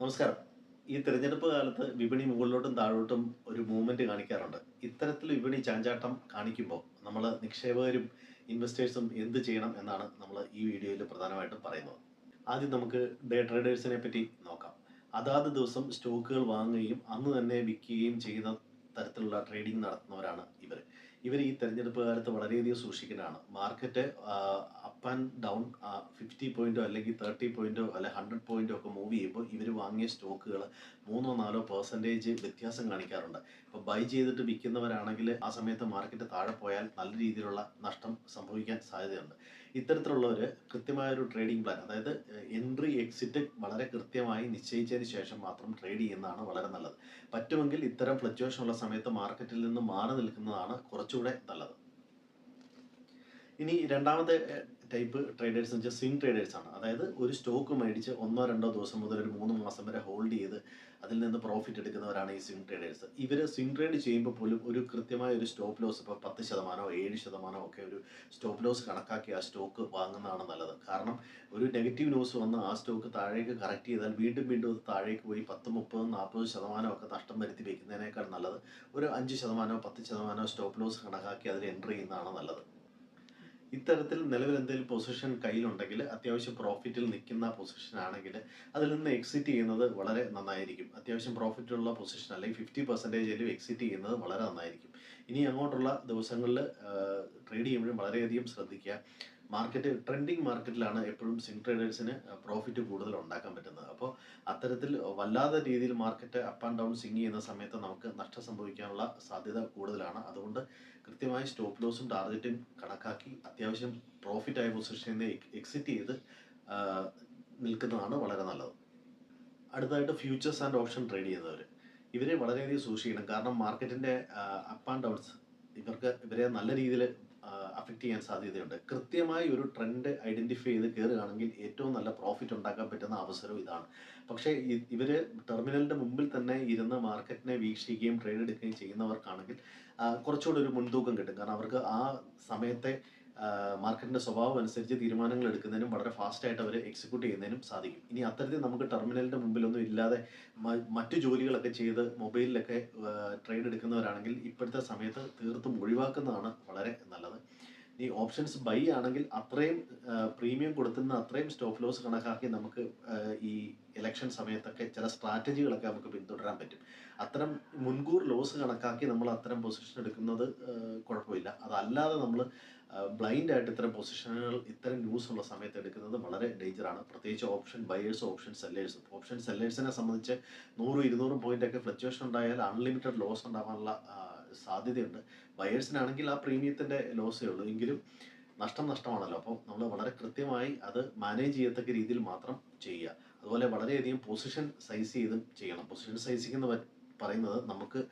നമസ്കാരം. ഈ തിരഞ്ഞെടുപ്പ് കാലത്ത് വിപണി മുകളിലോട്ടും താഴോട്ടും ഒരു മൂവ്മെന്റ് കാണിക്കാറുണ്ട്. ഇത്തരത്തിൽ വിപണി ചാഞ്ചാട്ടം കാണിക്കുമ്പോൾ നമ്മൾ നിക്ഷേപകരും ഇൻവെസ്റ്റേഴ്സും എന്ത് ചെയ്യണം എന്നാണ് നമ്മൾ ഈ വീഡിയോയിൽ പ്രധാനമായിട്ടും പറയുന്നത്. ആദ്യം നമുക്ക് ഡേ ട്രേഡേഴ്സിനെ പറ്റി നോക്കാം. അതാത് ദിവസം സ്റ്റോക്കുകൾ വാങ്ങുകയും അന്ന് തന്നെ വിൽക്കുകയും ചെയ്യുന്ന തരത്തിലുള്ള ട്രേഡിംഗ് നടത്തുന്നവരാണ് ഇവർ ഇവർ ഈ തെരഞ്ഞെടുപ്പ് കാലത്ത് വളരെയധികം സൂക്ഷിക്കുന്നതാണ്. Market up and down fifty പോയിന്റോ അല്ലെങ്കിൽ തേർട്ടി പോയിന്റോ അല്ലെ ഹൺഡ്രഡ് പോയിന്റോ ഒക്കെ മൂവ് ചെയ്യുമ്പോൾ ഇവർ വാങ്ങിയ സ്റ്റോക്കുകൾ മൂന്നോ നാലോ പെർസെന്റേജ് വ്യത്യാസം കാണിക്കാറുണ്ട്. ഇപ്പോൾ ബൈ ചെയ്തിട്ട് വിൽക്കുന്നവരാണെങ്കിൽ ആ സമയത്ത് മാർക്കറ്റ് താഴെ പോയാൽ നല്ല രീതിയിലുള്ള നഷ്ടം സംഭവിക്കാൻ സാധ്യതയുണ്ട്. ഇത്തരത്തിലുള്ളവർ കൃത്യമായൊരു ട്രേഡിംഗ് പ്ലാൻ അതായത് എൻട്രി എക്സിറ്റ് വളരെ കൃത്യമായി നിശ്ചയിച്ചതിന് ശേഷം മാത്രം ട്രേഡ് ചെയ്യുന്നതാണ് വളരെ നല്ലത്. പറ്റുമെങ്കിൽ ഇത്തരം ഫ്ലക്ച്വേഷൻ ഉള്ള സമയത്ത് മാർക്കറ്റിൽ നിന്ന് മാറി നിൽക്കുന്നതാണ് കുറച്ചുകൂടെ നല്ലത്. ഇനി രണ്ടാമത്തെ ടൈപ്പ് ട്രേഡേഴ്സ് എന്ന് വെച്ചാൽ സ്വിംഗ് ട്രേഡേഴ്സ് ആണ്. അതായത് ഒരു സ്റ്റോക്ക് മേടിച്ച് ഒന്നോ രണ്ടോ ദിവസം മുതൽ ഒരു മൂന്ന് മാസം വരെ ഹോൾഡ് ചെയ്ത് അതിൽ നിന്ന് പ്രോഫിറ്റ് എടുക്കുന്നവരാണ് ഈ സ്വിംഗ് ട്രേഡേഴ്സ് ഇവർ സ്വിംഗ് ട്രേഡ് ചെയ്യുമ്പോൾ പോലും ഒരു കൃത്യമായ ഒരു സ്റ്റോപ്പ് ലോസ് ഇപ്പോൾ പത്ത് ശതമാനമോ ഏഴ് ശതമാനമോ ഒക്കെ ഒരു സ്റ്റോപ്പ് ലോസ് കണക്കാക്കി ആ സ്റ്റോക്ക് വാങ്ങുന്നതാണ് നല്ലത്. കാരണം ഒരു നെഗറ്റീവ് ന്യൂസ് വന്ന് ആ സ്റ്റോക്ക് താഴേക്ക് കറക്റ്റ് ചെയ്താൽ വീണ്ടും വീണ്ടും അത് താഴേക്ക് പോയി പത്ത് മുപ്പത് നാൽപ്പത് ശതമാനം ഒക്കെ നഷ്ടം വരുത്തി വയ്ക്കുന്നതിനേക്കാൾ നല്ലത് ഒരു അഞ്ച് ശതമാനമോ പത്ത് ശതമാനമോ സ്റ്റോപ്പ് ലോസ് കണക്കാക്കി അതിൽ എന്റർ ചെയ്യുന്നതാണ് നല്ലത്. ഇത്തരത്തിൽ നിലവിൽ എന്തെങ്കിലും പൊസിഷൻ കയ്യിലുണ്ടെങ്കിൽ അത്യാവശ്യം പ്രോഫിറ്റിൽ നിൽക്കുന്ന പൊസിഷൻ ആണെങ്കിൽ അതിൽ നിന്ന് എക്സിറ്റ് ചെയ്യുന്നത് വളരെ നന്നായിരിക്കും. അത്യാവശ്യം പ്രോഫിറ്റുള്ള പൊസിഷൻ അല്ലെങ്കിൽ ഫിഫ്റ്റി പെർസെന്റേജിലും എക്സിറ്റ് ചെയ്യുന്നത് വളരെ നന്നായിരിക്കും. ഇനി അങ്ങോട്ടുള്ള ദിവസങ്ങളിൽ ട്രേഡ് ചെയ്യുമ്പോഴും വളരെയധികം ശ്രദ്ധിക്കുക. മാർക്കറ്റ് ട്രെൻഡിങ് മാർക്കറ്റിലാണ് എപ്പോഴും സിംഗ് ട്രേഡേഴ്സിന് പ്രോഫിറ്റ് കൂടുതൽ ഉണ്ടാക്കാൻ പറ്റുന്നത്. അപ്പോൾ അത്തരത്തിൽ വല്ലാതെ രീതിയിൽ market up and down swing ചെയ്യുന്ന സമയത്ത് നമുക്ക് നഷ്ടം സംഭവിക്കാനുള്ള സാധ്യത കൂടുതലാണ്. അതുകൊണ്ട് കൃത്യമായി സ്റ്റോപ്പ് ലോസും ടാർഗറ്റും കണക്കാക്കി അത്യാവശ്യം പ്രോഫിറ്റ് ആയ പൊസിഷനിൽ നിന്ന് എക്സിറ്റ് ചെയ്ത് നിൽക്കുന്നതാണ് വളരെ നല്ലത്. അടുത്തതായിട്ട് ഫ്യൂച്ചേഴ്സ് ആൻഡ് ഓപ്ഷൻ ട്രേഡ് ചെയ്യുന്നവർ ഇവരെ വളരെയധികം സൂക്ഷിക്കണം. കാരണം മാർക്കറ്റിന്റെ അപ്പ് ആൻഡ് ഡൗൺസ് ഇവർക്ക് ഇവരെ നല്ല രീതിയിൽ അഫക്റ്റ് ചെയ്യാൻ സാധ്യതയുണ്ട്. കൃത്യമായി ഒരു ട്രെൻഡ് ഐഡന്റിഫൈ ചെയ്ത് കയറുകയാണെങ്കിൽ ഏറ്റവും നല്ല പ്രോഫിറ്റ് ഉണ്ടാക്കാൻ പറ്റുന്ന അവസരം ഇതാണ്. പക്ഷേ ഇവർ ടെർമിനലിന്റെ മുമ്പിൽ തന്നെ ഇരുന്ന് മാർക്കറ്റിനെ വീക്ഷിക്കുകയും ട്രേഡ് എടുക്കുകയും ചെയ്യുന്നവർക്കാണെങ്കിൽ കുറച്ചുകൂടി ഒരു മുൻതൂക്കം കിട്ടും. കാരണം അവർക്ക് ആ സമയത്തെ മാർക്കറ്റിന്റെ സ്വഭാവം അനുസരിച്ച് തീരുമാനങ്ങൾ എടുക്കുന്നതിനും വളരെ ഫാസ്റ്റ് ആയിട്ട് അവർ എക്സിക്യൂട്ട് ചെയ്യുന്നതിനും സാധിക്കും. ഇനി അത്തരത്തിൽ നമുക്ക് ടെർമിനലിന്റെ മുമ്പിലൊന്നും ഇല്ലാതെ മറ്റു ജോലികളൊക്കെ ചെയ്ത് മൊബൈലിലൊക്കെ ട്രേഡ് എടുക്കുന്നവരാണെങ്കിൽ ഇപ്പോഴത്തെ സമയത്ത് തീർത്തും ഒഴിവാക്കുന്നതാണ് വളരെ നല്ലത്. ഈ ഓപ്ഷൻസ് ബൈ ആണെങ്കിൽ അത്രയും പ്രീമിയം കൊടുത്തുന്ന അത്രയും സ്റ്റോപ്പ് ലോസ് കണക്കാക്കി നമുക്ക് ഈ ഇലക്ഷൻ സമയത്തൊക്കെ ചില സ്ട്രാറ്റജികളൊക്കെ നമുക്ക് പിന്തുടരാൻ പറ്റും. അത്തരം മുൻകൂർ ലോസ് കണക്കാക്കി നമ്മൾ അത്തരം പൊസിഷൻ എടുക്കുന്നത് കുഴപ്പമില്ല. അതല്ലാതെ നമ്മൾ ബ്ലൈൻഡ് ആയിട്ട് ഇത്തരം പൊസിഷനുകൾ ഇത്തരം ന്യൂസ് ഉള്ള സമയത്ത് എടുക്കുന്നത് വളരെ ഡേഞ്ചറാണ് പ്രത്യേകിച്ച് ഓപ്ഷൻ ബയേഴ്സ് ഓപ്ഷൻ സെല്ലേഴ്സും ഓപ്ഷൻ സെല്ലേഴ്സിനെ സംബന്ധിച്ച് നൂറും ഇരുന്നൂറും പോയിന്റ് ഒക്കെ ഫ്ലക്ച്വേഷൻ ഉണ്ടായാൽ അൺലിമിറ്റഡ് ലോസ് ഉണ്ടാവാനുള്ള സാധ്യതയുണ്ട്. ബയേഴ്സിനാണെങ്കിൽ ആ പ്രീമിയത്തിന്റെ ലോസേ ഉള്ളൂ. എങ്കിലും നഷ്ടം നഷ്ടമാണല്ലോ. അപ്പോൾ നമ്മൾ വളരെ കൃത്യമായി അത് മാനേജ് ചെയ്യത്തക്ക രീതിയിൽ മാത്രം ചെയ്യുക. അതുപോലെ വളരെയധികം പൊസിഷൻ സൈസ് ചെയ്തും ചെയ്യണം. പൊസിഷൻ സൈസിങ് എന്ന് പറയുന്നത് നമുക്ക്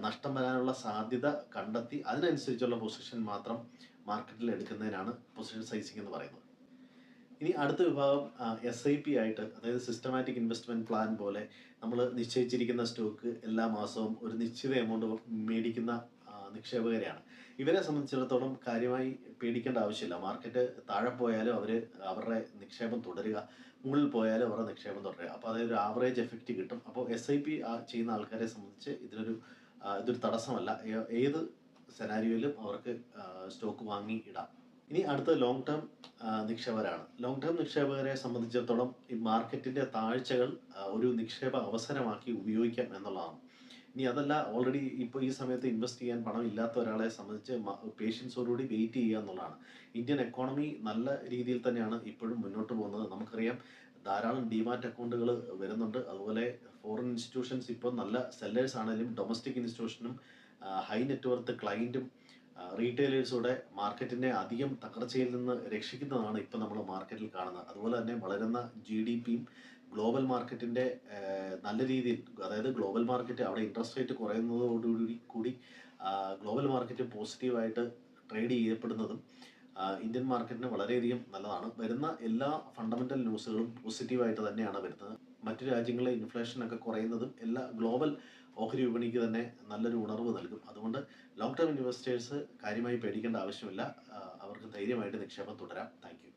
നഷ്ടം വരാനുള്ള സാധ്യത കണ്ടെത്തി അതിനനുസരിച്ചുള്ള പൊസിഷൻ മാത്രം മാർക്കറ്റിൽ എടുക്കുന്നതിനാണ് പൊസിഷൻ സൈസിങ് എന്ന് പറയുന്നത്. ഇനി അടുത്ത വിഭാഗം എസ് ഐ പി ആയിട്ട് അതായത് സിസ്റ്റമാറ്റിക് ഇൻവെസ്റ്റ്മെന്റ് പ്ലാൻ പോലെ നമ്മൾ നിശ്ചയിച്ചിരിക്കുന്ന സ്റ്റോക്ക് എല്ലാ മാസവും ഒരു നിശ്ചിത എമൗണ്ട് മേടിക്കുന്ന നിക്ഷേപകരെയാണ്. ഇവരെ സംബന്ധിച്ചിടത്തോളം കാര്യമായി പേടിക്കേണ്ട ആവശ്യമില്ല. മാർക്കറ്റ് താഴെ പോയാലും അവർ അവരുടെ നിക്ഷേപം തുടരുക. മുകളിൽ പോയാലും അവരുടെ നിക്ഷേപം തുടരുക. അപ്പോൾ അതായത് ഒരു ആവറേജ് എഫക്റ്റ് കിട്ടും അപ്പോൾ എസ് ഐ പി ചെയ്യുന്ന ആൾക്കാരെ സംബന്ധിച്ച് ഇതിനൊരു ഇതൊരു തടസ്സമല്ല. ഏത് സെനാരിയോയിലും അവർക്ക് സ്റ്റോക്ക് വാങ്ങി ഇടാം. ഇനി അടുത്ത ലോങ് ടേം നിക്ഷേപകരാണ്. ലോങ് ടേം നിക്ഷേപകരെ സംബന്ധിച്ചിടത്തോളം ഈ മാർക്കറ്റിന്റെ താഴ്ചകൾ ഒരു നിക്ഷേപ അവസരമാക്കി ഉപയോഗിക്കാം എന്നുള്ളതാണ്. ഇനി അതല്ല ഓൾറെഡി ഇപ്പോൾ ഈ സമയത്ത് ഇൻവെസ്റ്റ് ചെയ്യാൻ പണം ഇല്ലാത്ത ഒരാളെ സംബന്ധിച്ച് പേഷ്യൻസോടുകൂടി വെയിറ്റ് ചെയ്യുക എന്നുള്ളതാണ്. ഇന്ത്യൻ എക്കോണമി നല്ല രീതിയിൽ തന്നെയാണ് ഇപ്പോഴും മുന്നോട്ട് പോകുന്നത്. നമുക്കറിയാം ധാരാളം ഡിമാറ്റ് അക്കൗണ്ടുകൾ വരുന്നുണ്ട്. അതുപോലെ ഫോറിൻ ഇൻസ്റ്റിറ്റ്യൂഷൻസ് ഇപ്പോൾ നല്ല സെല്ലേഴ്സ് ആണെങ്കിലും ഡൊമസ്റ്റിക് ഇൻസ്റ്റിറ്റ്യൂഷനും ഹൈ നെറ്റ്വർത്ത് ക്ലയന്റും റീറ്റെയിലേഴ്സൂടെ മാർക്കറ്റിനെ അധികം തകർച്ചയിൽ നിന്ന് രക്ഷിക്കുന്നതാണ് ഇപ്പം നമ്മൾ മാർക്കറ്റിൽ കാണുന്നത്. അതുപോലെ തന്നെ വളരുന്ന ജി ഡി പിയും ഗ്ലോബൽ മാർക്കറ്റിന്റെ നല്ല രീതിയിൽ അതായത് ഗ്ലോബൽ മാർക്കറ്റ് അവിടെ ഇൻട്രസ്റ്റ് റേറ്റ് കുറയുന്നതോടുകൂടി കൂടി ഗ്ലോബൽ മാർക്കറ്റ് പോസിറ്റീവായിട്ട് ട്രേഡ് ചെയ്യപ്പെടുന്നതും ഇന്ത്യൻ മാർക്കറ്റിന് വളരെയധികം നല്ലതാണ്. വരുന്ന എല്ലാ ഫണ്ടമെന്റൽ ന്യൂസുകളും പോസിറ്റീവായിട്ട് തന്നെയാണ് വരുന്നത്. മറ്റു രാജ്യങ്ങളെ ഇൻഫ്ലേഷനൊക്കെ കുറയുന്നതും എല്ലാ ഗ്ലോബൽ ഓഹരി വിപണിക്ക് തന്നെ നല്ലൊരു ഉണർവ് നൽകും. അതുകൊണ്ട് ലോങ് ടേം ഇൻവെസ്റ്റേഴ്സ് കാര്യമായി പേടിക്കേണ്ട ആവശ്യമില്ല. അവർക്ക് ധൈര്യമായിട്ട് നിക്ഷേപം തുടരാം. താങ്ക്